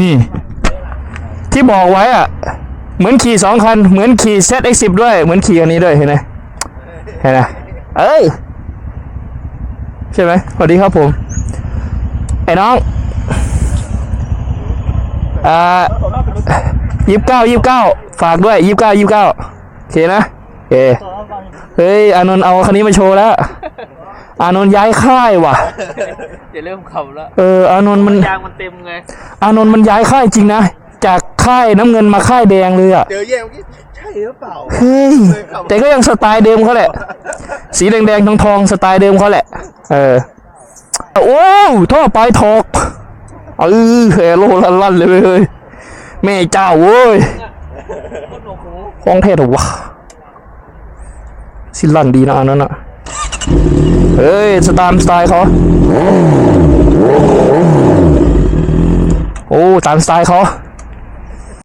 นี่ ที่บอกไว้อะ เหมือนขี่สองคัน เหมือนขี่ ZX10 ด้วย เหมือนขี่อันนี้ด้วยเห็นไหมเห็นไหมเอ้ย ใช่ไหมสวัสดีครับผม ไอ้น้องอ่ายี่สิบเก้ายี่สิบเก้าฝากด้วยยี่สิบเก้ายี่สิบเก้าโอเคนะโอเคเฮ้ยอานนท์เอาคันนี้มาโชว์แล้ว อานนท์ย้ายค่ายว่ะ จะเริ่มขับแล้วเอออานนท์มันยางมันเต็มไงอานนท์มันย้ายค่ายจริงนะ จากค่ายน้ำเงินมาค่ายแดงเลยอะเจอแย่เมื่อกี้ใช่หรือเปล่าเฮ้ยแต่ก็ยังสไตล์เดิมเขาแหละ สีแดงๆทองทองๆสไตล์เดิมเขาแหละ เออโอ้วท่อปลายถอกเออเฮโลลั่นๆเลยเว้ยแม่เจ้าเว้ยของเทศเหรอวะสิลั่นดีนะอันนั้นอะ เฮ้ยสไตล์สไตล์เขาโอ้ตามสไตล์เขา